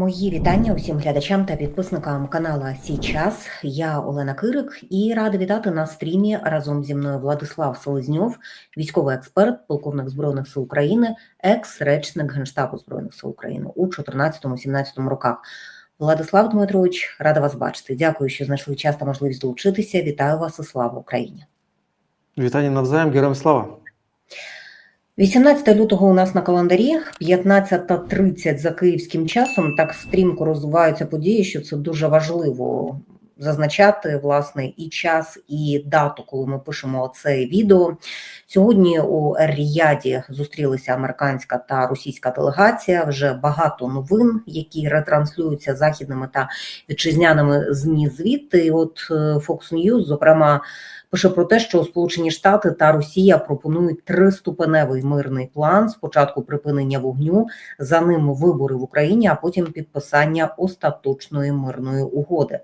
Мої вітання усім глядачам та підписникам канала Сій час. Я Олена Кирик і рада вітати на стрімі разом зі мною Владислав Селезньов, військовий експерт, полковник збройних сил України, екс-речник Генштабу збройних сил України у 14-17 роках. Владислав Дмитрович, рада вас бачити. Дякую, що знайшли час та можливість долучитися. Вітаю вас і слава Україні. Вітання навзаєм, героям слава. 18 лютого у нас на календарі, 15.30 за київським часом. Так стрімко розвиваються події, що це дуже важливо зазначати власне і час, і дату, коли ми пишемо це відео. Сьогодні у Ер-Ріяді зустрілися американська та російська делегація. Вже багато новин, які ретранслюються західними та вітчизняними змі звідти. І От е, Fox News, зокрема пише про те, що Сполучені Штати та Росія пропонують триступеневий мирний план. Спочатку припинення вогню, за ним вибори в Україні, а потім підписання остаточної мирної угоди.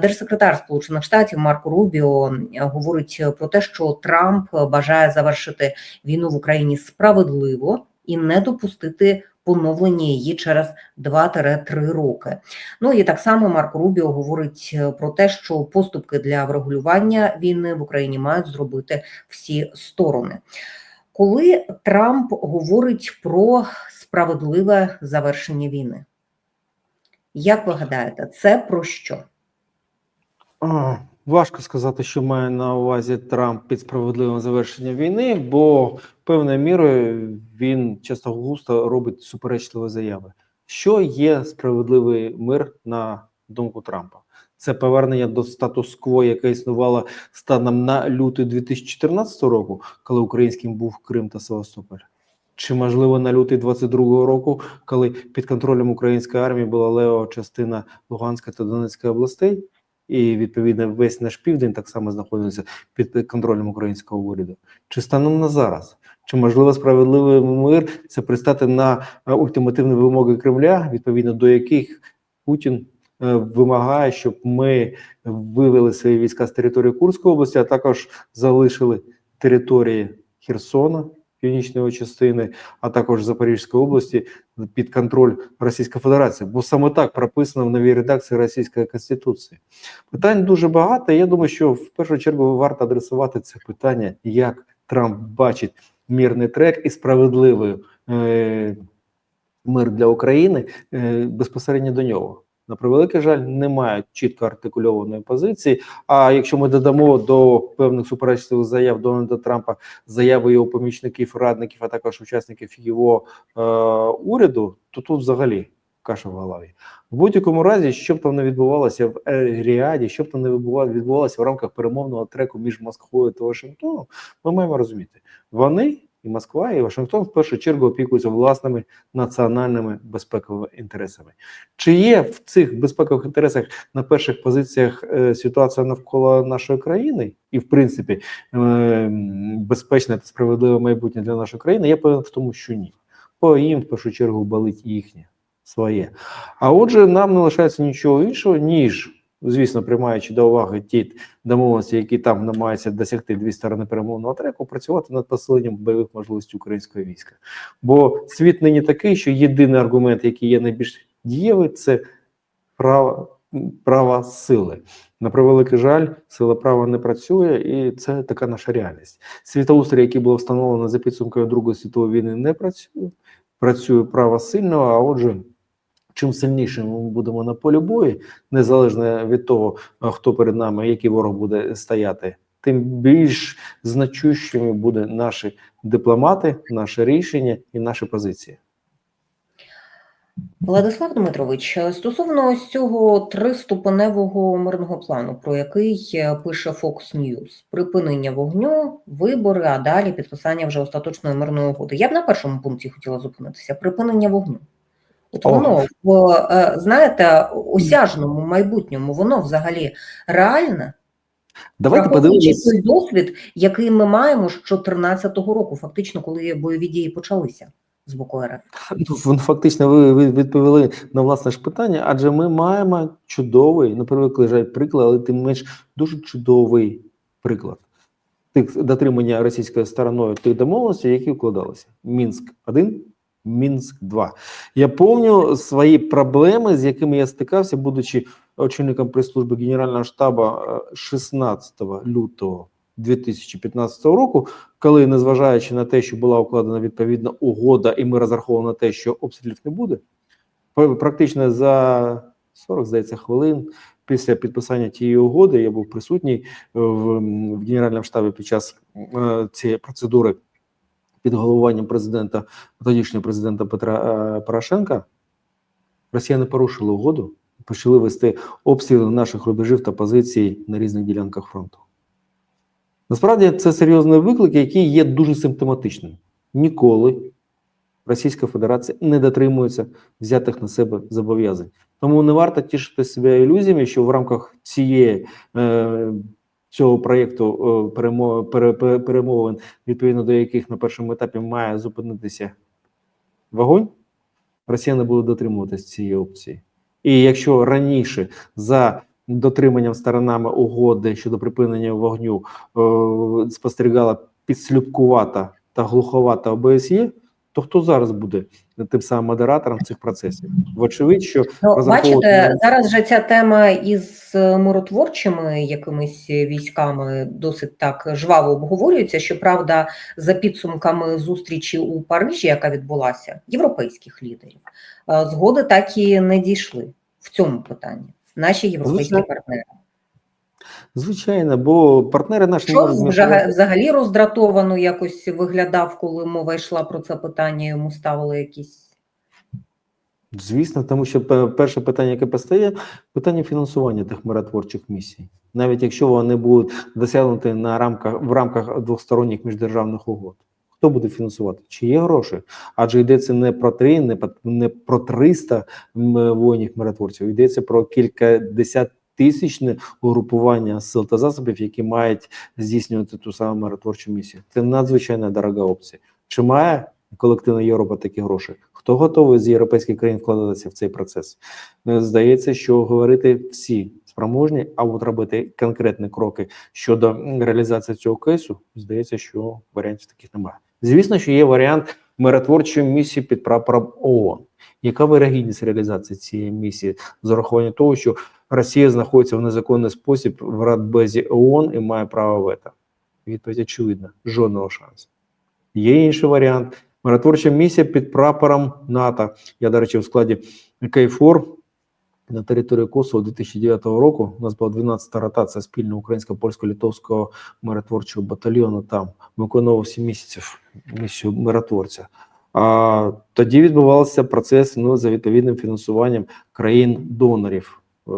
Держсекретар Сполучених Штатів Марко Рубіо говорить про те, що Трамп бажає завершити війну в Україні справедливо і не допустити поновлення її через 2-3 роки. Ну і так само Марко Рубіо говорить про те, що поступки для врегулювання війни в Україні мають зробити всі сторони. Коли Трамп говорить про справедливе завершення війни, як ви гадаєте, це про що? Важко сказати, що має на увазі Трамп під справедливим завершенням війни, бо певною мірою він часто густо робить суперечливі заяви. Що є справедливий мир на думку Трампа? Це повернення до статус-кво, яке існувало станом на лютий 2014 року, коли українським був Крим та Севастополь. Чи можливо на лютий 22-го року, коли під контролем української армії була лева частина Луганська та Донецької областей, і відповідно весь наш південь так само знаходиться під контролем українського уряду? Чи станом на зараз? Чи можливо справедливий мир це пристати на е, ультимативні вимоги Кремля, відповідно до яких Путін е, вимагає, щоб ми вивели свої війська з території Курської області, а також залишили території Херсона, північної частини, а також Запорізької області під контроль Російської Федерації, бо саме так прописано в новій редакції Російської Конституції. Питань дуже багато. Я думаю, що в першу чергу варто адресувати це питання, як Трамп бачить мірний трек і справедливий е, мир для України е, безпосередньо до нього. На превеликий жаль, немає чітко артикульованої позиції. А якщо ми додамо до певних суперечливих заяв Дональда Трампа заяви його помічників, радників, а також учасників його е, уряду, то тут взагалі каша в голові. В будь-якому разі, що б там не відбувалося в Ріаді, що б там не відбувалося в рамках перемовного треку між Москвою та Вашингтоном, ми маємо розуміти, вони. І Москва, і Вашингтон в першу чергу опікуються власними національними безпековими інтересами. Чи є в цих безпекових інтересах на перших позиціях е, ситуація навколо нашої країни, і в принципі е, безпечне та справедливе майбутнє для нашої країни? Я певен в тому, що ні. Бо їм в першу чергу болить їхнє своє. А отже, нам не лишається нічого іншого, ніж. Звісно, приймаючи до уваги ті домовленості, які там намагаються досягти дві сторони перемовного треку, працювати над посиленням бойових можливостей українського війська. Бо світ нині такий, що єдиний аргумент, який є найбільш дієвий, це право права сили. На превеликий жаль, сила права не працює, і це така наша реальність. Світоустрій, який було встановлено за підсумками Другої світової війни, не працює. Працює право сильного, а отже. Чим сильніше ми будемо на полі бою, незалежно від того, хто перед нами, який ворог буде стояти, тим більш значущими буде наші дипломати, наше рішення і наші позиції. Владислав Дмитрович, стосовно цього триступеневого мирного плану, про який е, пише Fox News, припинення вогню, вибори, а далі підписання вже остаточної мирної угоди. Я б на першому пункті хотіла зупинитися: припинення вогню. От воно в е, знаєте осяжному майбутньому, воно взагалі реальне. Давайте подивимось той досвід, який ми маємо з 2014 року, фактично, коли бойові дії почалися з боку РФ. Ну, фактично, ви, відповіли на власне ж питання, адже ми маємо чудовий, на превеликий жаль, приклад, але тим менш дуже чудовий приклад тих дотримання російською стороною тих домовленостей, які вкладалися. Мінськ 1 Мінськ 2 Я пам'ятаю свої проблеми, з якими я стикався, будучи очільником прес-служби Генерального штабу е, 16 лютого 2015 року, коли, незважаючи на те, що була укладена відповідна угода, і ми розраховували на те, що обстрілів не буде, практично за 40, здається, хвилин після підписання тієї угоди я був присутній в, в Генеральному штабі під час е, цієї процедури під головуванням президента, тодішнього президента Петра е, Порошенка. Росіяни порушили угоду і почали вести обстріли наших рубежів та позицій на різних ділянках фронту. Насправді це серйозний виклик, який є дуже симптоматичним. Ніколи Російська Федерація не дотримується взятих на себе зобов'язань. Тому не варто тішити себе ілюзіями, що в рамках цієї е, цього проєкту е, перемо, пере, пере- перемовин, відповідно до яких на першому етапі має зупинитися вогонь, росіяни будуть дотримуватися цієї опції. І якщо раніше за дотриманням сторонами угоди щодо припинення вогню е, спостерігала підслюбкувата та глуховата ОБСЄ, то хто зараз буде тим самим модератором цих процесів? Вочевидь, що Ну, розраховувати бачите, зараз же ця тема із миротворчими якимись військами досить так жваво обговорюється. Щоправда, за підсумками зустрічі у Парижі, яка відбулася, європейських лідерів, е, згоди так і не дійшли в цьому питанні. Наші європейські Звичайно. партнери. Звичайно, бо партнери наші Що можуть взагалі роздратовано якось виглядав, коли мова йшла про це питання, йому ставили якісь. Звісно, тому що перше питання, яке постає, питання фінансування тих миротворчих місій, навіть якщо вони будуть досягнуті на рамках в рамках двосторонніх міждержавних угод. Хто буде фінансувати? Чи є гроші? Адже йдеться не про три, не про 300 воїнів миротворців, йдеться про кількадесят тисячне угрупування сил та засобів, які мають здійснювати ту саму миротворчу місію. Це надзвичайно дорога опція. Чи має колективна Європа такі гроші? Хто готовий з європейських країн вкладатися в цей процес? Е, Здається, що говорити всі спроможні, а от робити конкретні кроки щодо реалізації цього кейсу, здається, що варіантів таких немає. Звісно, що є варіант миротворчої місії під прапором ООН. Яка вирогідність реалізації цієї місії з урахуванням того, що Росія знаходиться в незаконний спосіб в Радбезі ООН і має право вето? Відповідь очевидна: жодного шансу. Є інший варіант. Миротворча місія під прапором НАТО. Я, до речі, в складі КФОР на території Косово 2009 року. У нас була 12-та ротація спільно українсько-польсько-литовського миротворчого батальйону. Там виконував 7 місяців місію миротворця. А тоді відбувався процес ну, за відповідним фінансуванням країн-донорів. Е,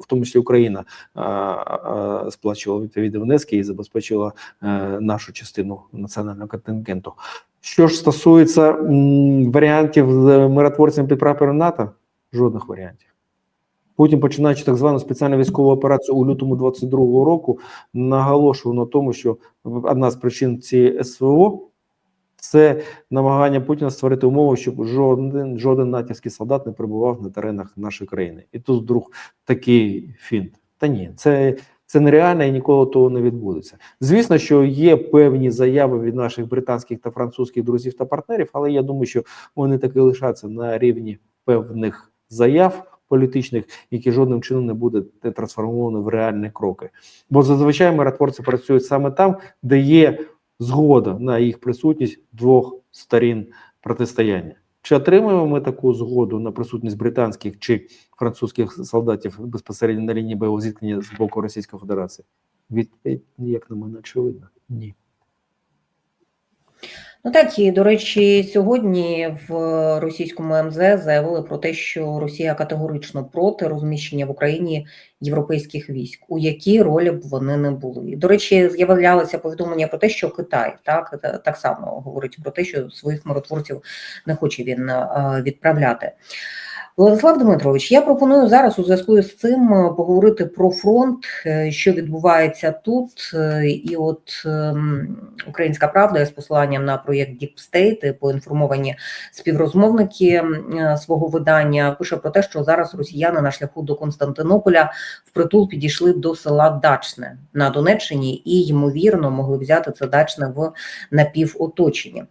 В тому числі Україна а, а, сплачувала відповідні внески і забезпечила е, нашу частину національного контингенту. Що ж стосується варіантів з миротворцями під прапором НАТО, жодних варіантів. Потім, починаючи так звану спеціальну військову операцію у лютому 22-го року, наголошував на тому, що одна з причин цієї СВО це намагання Путіна створити умови, щоб жоден жоден натівський солдат не перебував на теренах нашої країни. І тут вдруг такий фінт. Та ні, це, це нереально і ніколи того не відбудеться. Звісно, що є певні заяви від наших британських та французьких друзів та партнерів, але я думаю, що вони таки лишаться на рівні певних заяв політичних, які жодним чином не будуть трансформовані в реальні кроки. Бо зазвичай миротворці працюють саме там, де є згода на їх присутність двох сторін протистояння. Чи отримуємо ми таку згоду на присутність британських чи французьких солдатів безпосередньо на лінії бойового зіткнення з боку Російської Федерації? Відповідь, як на мене, очевидно, ні. Ну так і до речі, сьогодні в російському МЗ заявили про те, що Росія категорично проти розміщення в Україні європейських військ, у якій ролі б вони не були. До речі, з'являлися повідомлення про те, що Китай так так само говорить про те, що своїх миротворців не хоче він відправляти. Владислав Дмитрович, я пропоную зараз у зв'язку з цим е, поговорити про фронт, е, що відбувається тут. Е, І от ем, Українська Правда з посиланням на проєкт Deep State, поінформовані співрозмовники свого видання, пише про те, що зараз росіяни на шляху до Константинополя впритул підійшли до села Дачне на Донеччині і ймовірно могли взяти це дачне в напівоточенні.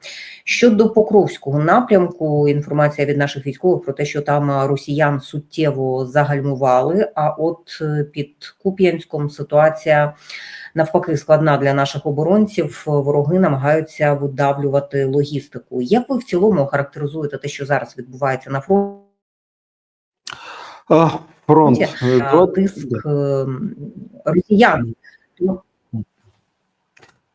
Щодо Покровського напрямку, інформація від наших військових про те, що там росіян суттєво загальмували. А от е, під Куп'янськом ситуація навпаки складна для наших оборонців. Вороги намагаються видавлювати логістику. Як ви в цілому характеризуєте те, що зараз відбувається на фронті? А, фронт. Е, Тиск е, росіян.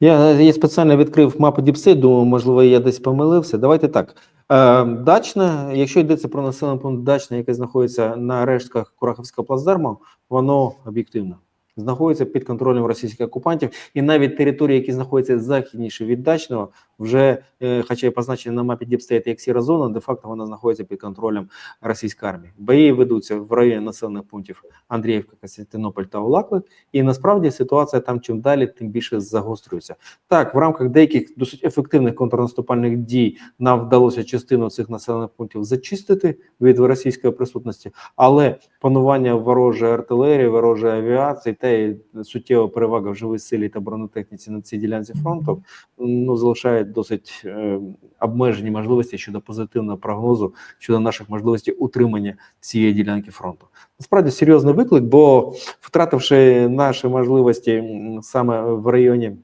Я, я спеціально відкрив мапу Діпси, думаю, можливо, я десь помилився. Давайте так. Е, Дачне, якщо йдеться про населений пункт Дачне, яке знаходиться на рештках Курахівського плацдарму, воно об'єктивно знаходиться під контролем російських окупантів, і навіть території, які знаходяться західніше від Дачного, вже, е, хоча й позначені на мапі Діпстейт як сіра зона, де-факто вона знаходиться під контролем російської армії. Бої ведуться в районі населених пунктів Андріївка, Костянтинополь та Улаклик, і насправді ситуація там чим далі, тим більше загострюється. Так, в рамках деяких досить ефективних контрнаступальних дій нам вдалося частину цих населених пунктів зачистити від російської присутності, але панування ворожої артилерії, ворожої авіації та й суттєва перевага в живій силі та бронетехніці на цій ділянці фронту ну залишає досить е, обмежені можливості щодо позитивного прогнозу щодо наших можливостей утримання цієї ділянки фронту. Насправді серйозний виклик, бо втративши наші можливості саме в районі.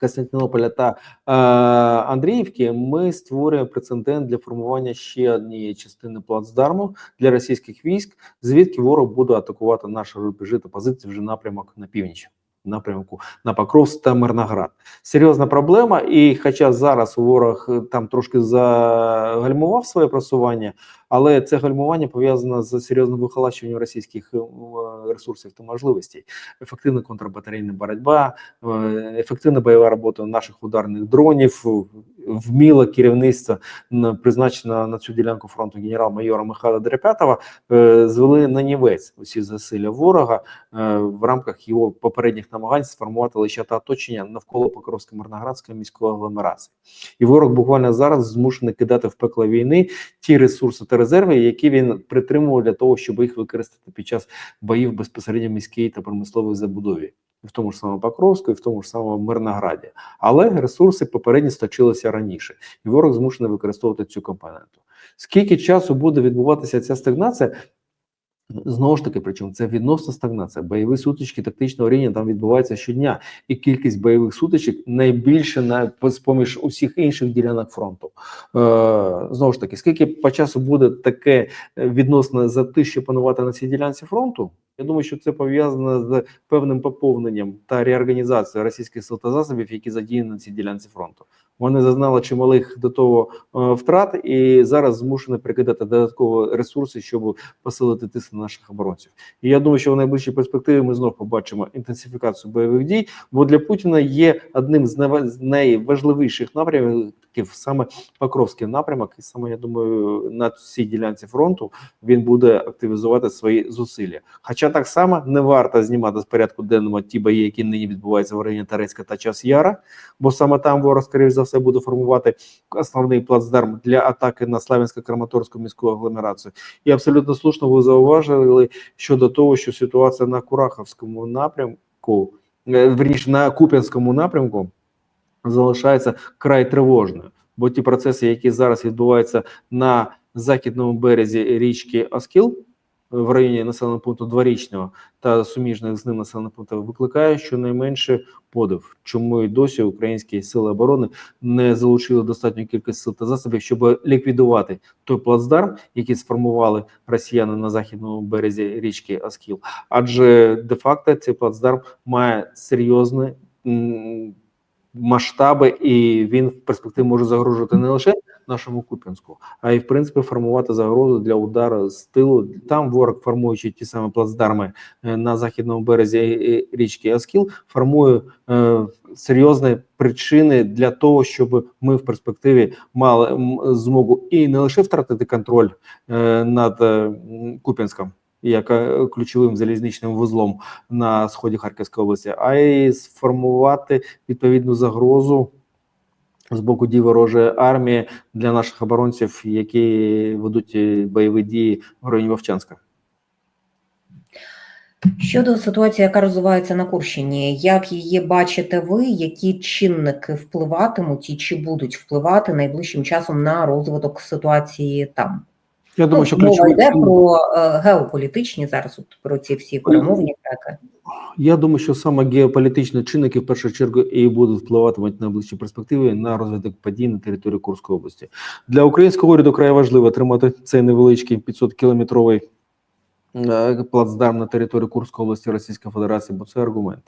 Костянтинополя та е, Андріївки, ми створюємо прецедент для формування ще однієї частини плацдарму для російських військ, звідки ворог буде атакувати наші рубежі та позиції вже напрямок на північ, напрямку на Покровськ та Мирноград. Серйозна проблема, і хоча зараз ворог е, там трошки загальмував своє просування, але це гальмування пов'язане з серйозним вихолащуванням російських е, ресурсів та можливостей. Ефективна контрбатарейна боротьба, е, ефективна бойова робота наших ударних дронів, вміле керівництво призначено на цю ділянку фронту генерал-майора Михайла Дрепятова, е, звели на нівець усі засилля ворога е, в рамках його попередніх намагань сформувати лише та оточення навколо Покровсько-Мирноградської міської агломерації. І ворог буквально зараз змушений кидати в пекло війни ті ресурси та резерви, які він притримував для того, щоб їх використати під час боїв безпосередньо міській та промисловій забудові. В тому ж самому Покровську, і в тому ж самому Мирнограді, але ресурси попередні сточилися раніше, і ворог змушений використовувати цю компоненту. Скільки часу буде відбуватися ця стагнація? Знову ж таки, причому це відносна стагнація. Бойові сутички тактичного рівня там відбуваються щодня, і кількість бойових сутичок найбільше на поміж усіх інших ділянок фронту. Е, знову ж таки, скільки по часу буде таке е, відносне затишчя панувати на цій ділянці фронту? Я думаю, що це пов'язано з певним поповненням та реорганізацією російських сил та засобів, які задіяні на цій ділянці фронту. Вони зазнали чималих до того е, втрат, і зараз змушені прикидати додаткові ресурси, щоб посилити тиск на наших оборонців. І я думаю, що в найближчій перспективі ми знов побачимо інтенсифікацію бойових дій. Бо для Путіна є одним з найважливіших напрямків саме Покровський напрямок, і саме я думаю, на цій ділянці фронту він буде активізувати свої зусилля. Хоча так само не варто знімати з порядку денного ті бої, які нині відбуваються в районі Тарецька та Час Яра, бо саме там ворог, скоріш за все, буде формувати основний плацдарм для атаки на Славянсько-Краматорську міську агломерацію. І абсолютно слушно ви зауважили щодо того, що ситуація на Кураховському напрямку, е, верніше на Куп'янському напрямку, залишається край тривожною. Бо ті процеси, які зараз відбуваються на західному березі річки Оскіл, в районі населеного пункту Дворічного та суміжних з ним населених пунктів, викликає щонайменше подив, чому і досі українські сили оборони не залучили достатню кількість сил та засобів, щоб ліквідувати той плацдарм, який сформували росіяни на західному березі річки Оскіл. Адже де-факто цей плацдарм має серйозні масштаби, і він в перспективі може загрожувати не лише нашому Куп'янську, а й в принципі формувати загрозу для удару з тилу. Там ворог, формуючи ті самі плацдарми е, на західному березі річки Аскіл, формує е, серйозні причини для того, щоб ми в перспективі мали змогу і не лише втратити контроль е, над е, Куп'янськом. Як е, ключовим залізничним вузлом на сході Харківської області, а й сформувати відповідну загрозу з боку дій ворожої армії для наших оборонців, які ведуть е, бойові дії в районі Вовчанська. Щодо ситуації, яка розвивається на Курщині, як її бачите ви, які чинники впливатимуть і чи будуть впливати найближчим часом на розвиток ситуації там? Я думаю, Ну, що мова йде про е, геополітичні зараз, от про ці всі перемовні треки. Я думаю, що саме геополітичні чинники в першу чергу і будуть впливатимуть на найближчі перспективи на розвиток подій на території Курської області. Для українського уряду край важливо тримати цей невеличкий 500 кілометровий е, плацдарм на території Курської області Російської Федерації, бо це аргумент.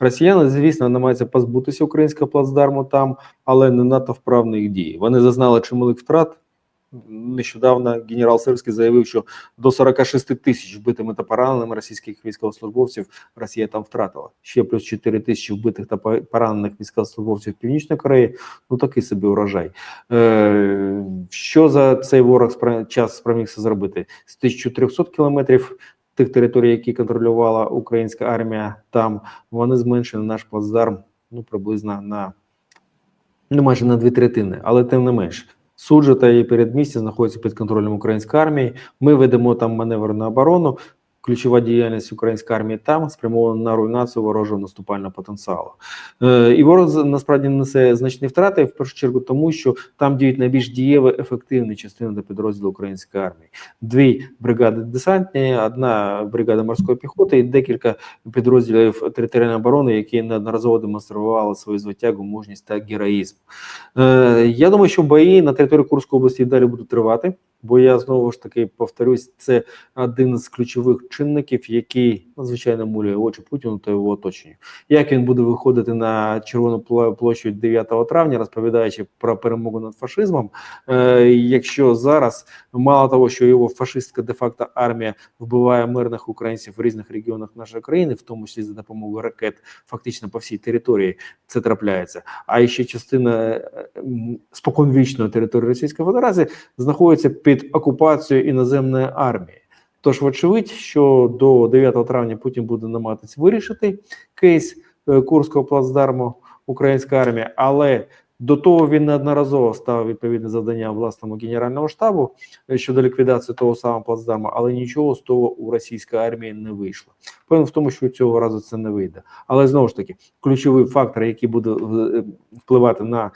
Росіяни, звісно, намагаються позбутися українського плацдарму там, але не надто вправно їх дії. Вони зазнали чималих втрат. Нещодавно генерал Сирський заявив, що до 46 тисяч вбитими та пораненими російських військовослужбовців Росія там втратила. Ще плюс 4 тисячі вбитих та поранених військовослужбовців Північної Кореї. Ну такий собі урожай. Е, що за цей ворог час спромігся зробити? З 1300 кілометрів тих територій, які контролювала українська армія, там вони зменшили наш плацдарм ну приблизно на ну майже на дві третини, але тим не менш. Суджа та її передмістя знаходяться під контролем української армії. Ми ведемо там маневр на оборону. Ключова діяльність української армії там спрямована на руйнацію ворожого наступального потенціалу. Е, і ворог насправді несе значні втрати в першу чергу, тому що там діють найбільш дієві ефективні частини до підрозділу української армії. Дві бригади десантні, одна бригада морської піхоти і декілька підрозділів територіальної оборони, які неодноразово демонстрували свою звитягу, мужність та героїзм. Е, я думаю, що бої на території Курської області далі будуть тривати, бо я знову ж таки повторюсь, це один з ключових чинників, який надзвичайно мулює очі Путіну та його оточенню. Як він буде виходити на Червону площу 9 травня, розповідаючи про перемогу над фашизмом, е, якщо зараз мало того, що його фашистська де-факто армія вбиває мирних українців в різних регіонах нашої країни, в тому числі за допомогою ракет, фактично по всій території це трапляється. А ще частина е, споконвічної території Російської Федерації знаходиться під окупацією іноземної армії. Тож, вочевидь, що до 9 травня Путін буде намагатися вирішити кейс е, Курського плацдарму української армії, але до того він неодноразово ставив відповідне завдання власному генерального штабу е, щодо ліквідації того самого плацдарму, але нічого з того у російської армії не вийшло. Певно в тому, що цього разу це не вийде. Але знову ж таки, ключовий фактор, який буде впливати на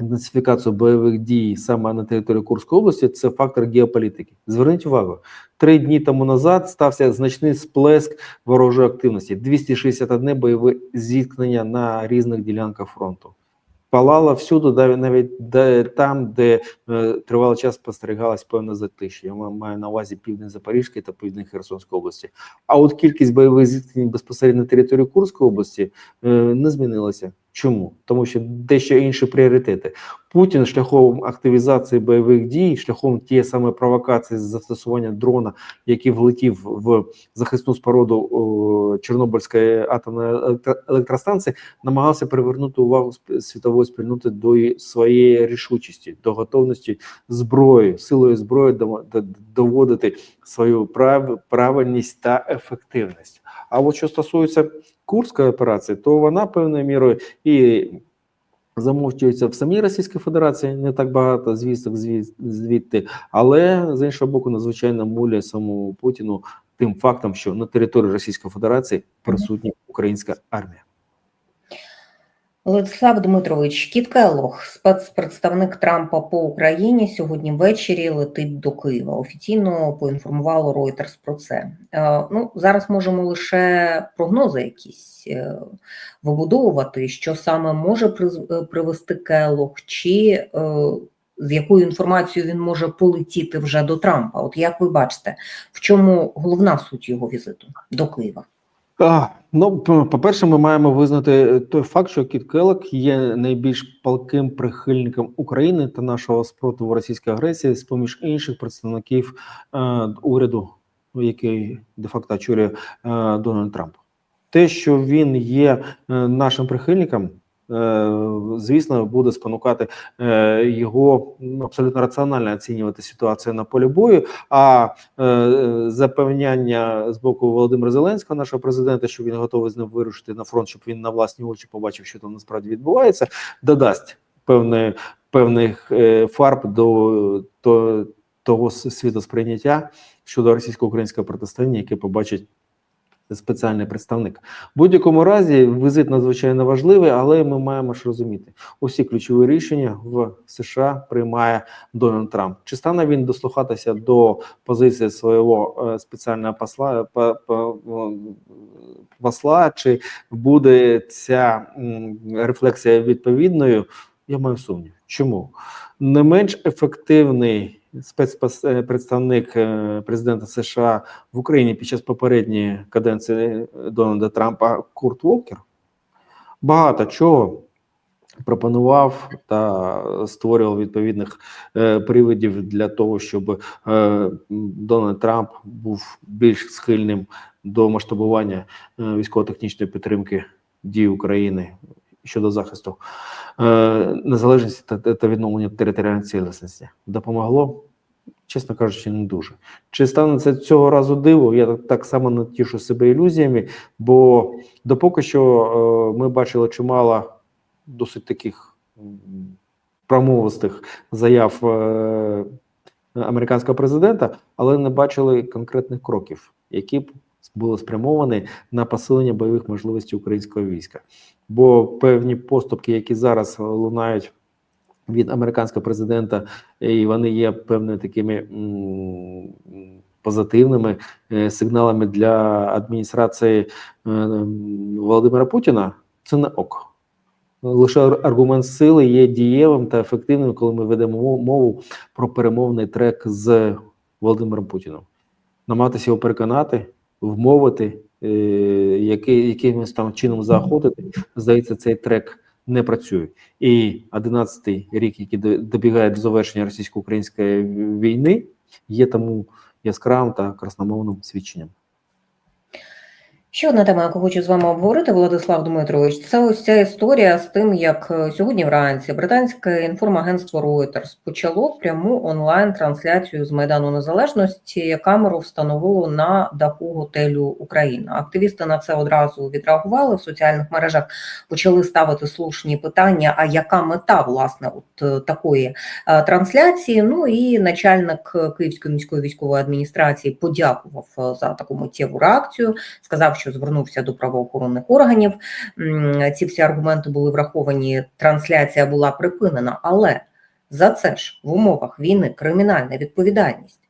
інтенсифікацію бойових дій саме на території Курської області, це фактор геополітики. Зверніть увагу, три дні тому назад стався значний сплеск ворожої активності: 261 бойове зіткнення на різних ділянках фронту. Палало всюди, навіть де, там, де е, тривалий час спостерігалась певна затишя. Я маю на увазі південь Запорізької та південь Херсонської області. А от кількість бойових зіткнень безпосередньо на території Курської області е, не змінилася. Чому? Тому що дещо інші пріоритети. Путін шляхом активізації бойових дій, шляхом тієї саме провокації з застосування дрона, який влетів в захисну споруду о, Чорнобильської атомної електро- електростанції, намагався привернути увагу світової спільноти до своєї рішучості, до готовності зброї, силою зброї доводити свою прав, правильність та ефективність. А от що стосується Курської операції, то вона певною мірою і замовчується в самій Російській Федерації, не так багато звісток звід- звідти, але з іншого боку, надзвичайно муляє самому Путіну тим фактом, що на території Російської Федерації присутня українська армія. Владислав Дмитрович, Кіт Келлог, спецпредставник Трампа по Україні, сьогодні ввечері летить до Києва. Офіційно поінформувало Reuters про це. Е, Ну зараз можемо лише прогнози якісь е, вибудовувати, що саме може е, привести Келлог, чи з якою інформацією він може полетіти вже до Трампа. От як ви бачите, в чому головна суть його візиту до Києва? Ну, по-перше, ми маємо визнати той факт, що Кіт Келек є найбільш палким прихильником України та нашого спротиву російської агресії, з поміж інших представників е, уряду, який де-факто очолює е, Дональд Трамп. Те, що він є е, нашим прихильником, е, звісно, буде спонукати е, його абсолютно раціонально оцінювати ситуацію на полі бою. А е, запевняння з боку Володимира Зеленського, нашого президента, що він готовий з ним вирушити на фронт, щоб він на власні очі побачив, що там насправді відбувається, додасть певної певних е, фарб до, того світосприйняття щодо російсько-українського протистояння, яке побачить спеціальний представник. В будь-якому разі візит надзвичайно важливий, але ми маємо ж розуміти, усі ключові рішення в США приймає Дональд Трамп. Чи стане він дослухатися до позиції свого е, спеціального посла, по- по- посла, чи буде ця рефлексія відповідною? Я маю сумнів. Чому не менш ефективний спецпредставник е, президента США в Україні під час попередньої каденції Дональда Трампа Курт Волкер багато чого пропонував та створював відповідних е, приводів для того, щоб е, Дональд Трамп був більш схильним до масштабування е, військово-технічної підтримки дій України щодо захисту е, незалежності та, відновлення територіальної цілісності. Допомогло? Чесно кажучи, не дуже. Чи станеться цього разу диво? Я так, само не тішу себе ілюзіями, бо допоки що е, ми бачили чимало досить таких промовистих заяв е, американського президента, але не бачили конкретних кроків, які б були спрямовані на посилення бойових можливостей українського війська. Бо певні поступки, які зараз лунають від американського президента, і вони є певними такими позитивними е, сигналами для адміністрації е, Володимира Путіна. Це не ок. Лише аргумент сили є дієвим та ефективним, коли ми ведемо мову про перемовний трек з Володимиром Путіном. Намагатися його переконати, вмовити, який, якимось там чином заохотити. Здається, цей трек не працює. І 11-й рік, який до- добігає до завершення російсько-української війни, є тому яскравим та красномовним свідченням. Ще одна тема, яку хочу з вами обговорити, Владислав Дмитрович, це ось ця історія з тим, як е, сьогодні вранці британське інформагентство Reuters почало пряму онлайн-трансляцію з Майдану Незалежності. Камеру встановило на даху готелю Україна. Активісти на це одразу відреагували в соціальних мережах, почали ставити слушні питання. А яка мета власне от е, такої е, трансляції? Ну і начальник Київської міської військової адміністрації подякував за таку миттєву реакцію сказав, що звернувся до правоохоронних органів. Ці всі аргументи були враховані. Трансляція була припинена, але за це ж в умовах війни кримінальна відповідальність.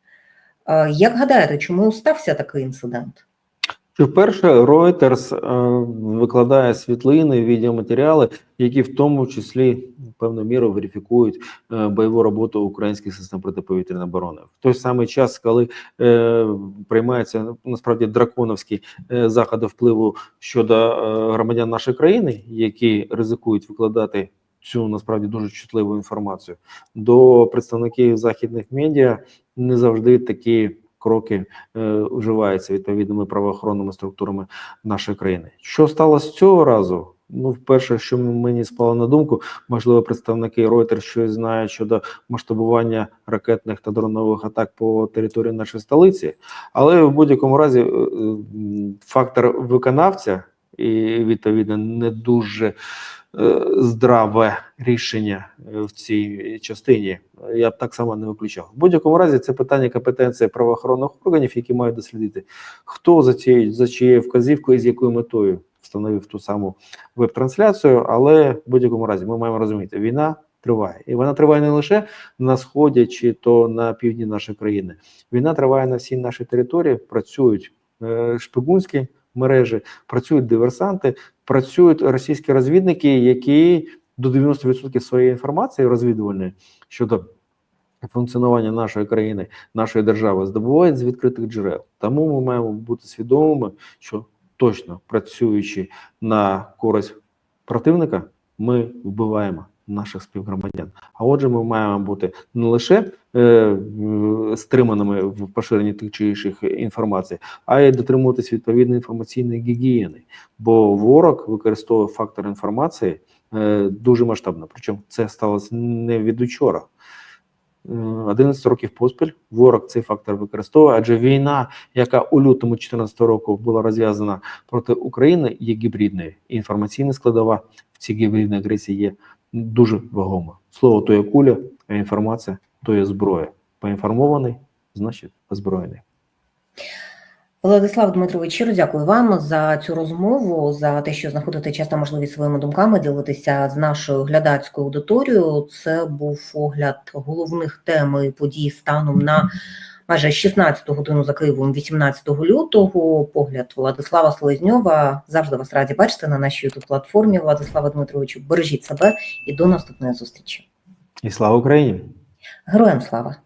Е, Як гадаєте, чому стався такий інцидент? Що вперше Reuters е, викладає світлини, відеоматеріали, які в тому числі певною мірою верифікують е, бойову роботу українських систем протиповітряної оборони. В той самий час, коли е, приймаються насправді драконовські е, заходи впливу щодо громадян нашої країни, які ризикують викладати цю насправді дуже чутливу інформацію, до представників західних медіа не завжди такі кроки е, вживаються відповідними правоохоронними структурами нашої країни. Що сталося цього разу? Ну, вперше, що мені спало на думку, можливо, представники Reuters щось знають щодо масштабування ракетних та дронових атак по території нашої столиці, але в будь-якому разі е, фактор виконавця і відповідно не дуже е, здраве рішення е, в цій частині. Я б так само не виключав. В будь-якому разі це питання компетенції правоохоронних органів, які мають дослідити, хто за цією за чиєю вказівкою і з якою метою встановив ту саму веб-трансляцію. Але в будь-якому разі ми маємо розуміти, війна триває, і вона триває не лише на сході чи то на півдні нашої країни. Війна триває на всій нашій території. Працюють е, шпигунські мережі, працюють диверсанти, працюють російські розвідники, які до 90% своєї інформації розвідувальної щодо функціонування нашої країни, нашої держави здобувають з відкритих джерел. Тому ми маємо бути свідомими, що точно працюючи на користь противника, ми вбиваємо наших співгромадян. А отже, ми маємо бути не лише е, стриманими в поширенні тих чи інших інформацій, а й дотримуватись відповідної інформаційної гігієни. Бо ворог використовує фактор інформації е, дуже масштабно. Причому це сталося не від учора. Е, 11 років поспіль ворог цей фактор використовує, адже війна, яка у лютому 2014 року була розв'язана проти України, є гібридною. Інформаційна складова в цій гібридній агресії є дуже вагома. Слово то є куля, а інформація то є зброя. Поінформований, значить озброєний. Владислав Дмитрович, щиро дякую вам за цю розмову, за те, що знаходите час та можливість своїми думками ділитися з нашою глядацькою аудиторією. Це був огляд головних тем і подій станом на майже 16 годину за Києвом, 18 лютого. Погляд Владислава Слозньова. Завжди вас раді бачити на нашій youtube платформі. Владислава Дмитровичу, бережіть себе і до наступної зустрічі. І слава Україні! Героям слава!